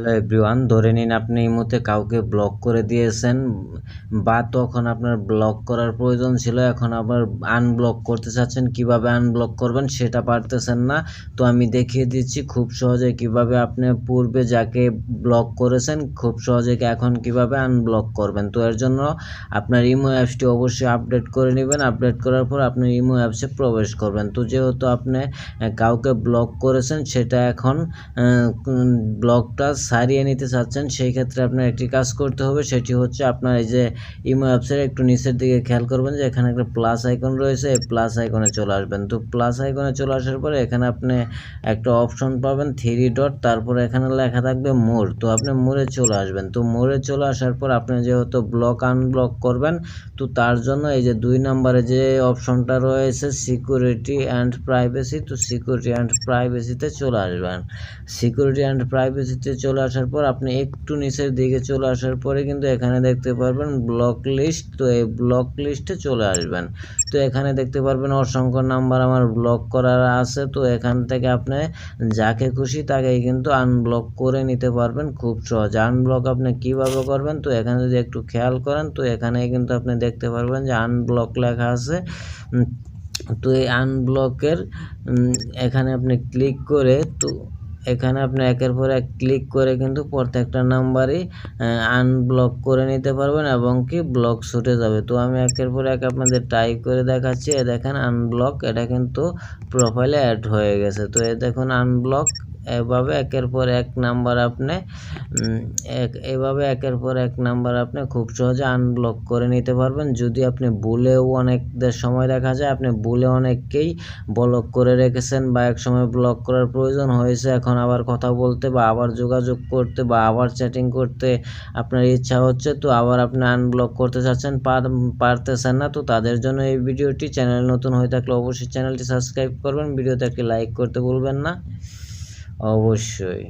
Hello everyone ধরে নিন আপনি এই মুহূর্তে কাউকে ব্লক করে দিয়েছেন, বা তখন আপনার ব্লক করার প্রয়োজন ছিল, এখন আবার আনব্লক করতে চাচ্ছেন, কীভাবে আনব্লক করবেন সেটা পারতেছেন না। তো আমি দেখিয়ে দিচ্ছি খুব সহজে কীভাবে আপনি পূর্বে যাকে ব্লক করেছেন, খুব সহজে এখন কীভাবে আনব্লক করবেন। তো এর জন্য আপনার ইমো অ্যাপসটি অবশ্যই আপডেট করে নেবেন। আপডেট করার পর আপনি ইমো অ্যাপসে প্রবেশ করবেন। তো যেহেতু আপনি কাউকে ব্লক করেছেন, সেটা এখন ব্লকটা সারিয়ে নিতে চাচ্ছেন, সেই ক্ষেত্রে আপনার একটি কাজ করতে হবে, সেটি হচ্ছে আপনার এই যে ইমো অ্যাপসের একটু নিচের দিকে খেয়াল করবেন যে এখানে একটা প্লাস আইকন রয়েছে, এই প্লাস আইকনে চলে আসবেন। তো প্লাস আইকনে চলে আসার পরে এখানে আপনি একটা অপশন পাবেন থ্রি ডট তারপরে এখানে লেখা থাকবে মোর তো আপনি মোড়ে চলে আসবেন। তো মোড়ে চলে আসার পর আপনি যেহেতু ব্লক আনব্লক করবেন, তো তার জন্য এই যে দুই নম্বরে যে অপশনটা রয়েছে সিকিউরিটি অ্যান্ড প্রাইভেসি তো সিকিউরিটি অ্যান্ড প্রাইভেসিতে চলে আসবেন। সিকিউরিটি অ্যান্ড প্রাইভেসিতে চলে আসার পর আপনি একটু নিচের দিকে চলে আসার পরে কিন্তু এখানে দেখতে পারবেন ব্লক লিস্ট তো এই ব্লক লিস্টে চলে আসবেন। তো এখানে দেখতে পারবেন অসংখ্য নাম্বার আমার ব্লক করার আছে, তো এখান থেকে আপনি যাকে খুশি তাকেই কিন্তু আনব্লক করে নিতে পারবেন খুব সহজ। আনব্লক আপনি কীভাবে করবেন? তো এখানে যদি একটু খেয়াল করেন, তো এখানে কিন্তু আপনি দেখতে পারবেন যে আনব্লক লেখা আছে। তো এই আনব্লকের এখানে আপনি ক্লিক করে তো এখানে আপনি একের পর এক ক্লিক করে কিন্তু প্রত্যেকটা নাম্বারই আনব্লক করে নিতে পারবেন এবং কি ব্লক ছুটে যাবে। তো আমি একের পর এক আপনাদের টাইপ করে দেখাচ্ছি। এ দেখেন আনব্লক এটা কিন্তু প্রোফাইলে অ্যাড হয়ে গেছে। তো এ দেখুন আনব্লক এভাবে একের পর এক নাম্বার আপনি এভাবে একের পর এক নাম্বার আপনি খুব সহজে আনব্লক করে নিতে পারবেন। যদি আপনি ভুলেও অনেকদের সময় দেখা যায়, আপনি ভুলে অনেককেই ব্লক করে রেখেছেন বা এক সময় ব্লক করার প্রয়োজন হয়েছে, এখন আবার কথা বলতে বা আবার যোগাযোগ করতে বা আবার চ্যাটিং করতে আপনার ইচ্ছা হচ্ছে, তো আবার আপনি আনব্লক করতে চাচ্ছেন পারতেছেন না, তো তাদের জন্য এই ভিডিওটি। চ্যানেল নতুন হয়ে থাকলে অবশ্যই চ্যানেলটি সাবস্ক্রাইব করবেন, ভিডিওতে একটি লাইক করতে ভুলবেন না। অবশ্যই।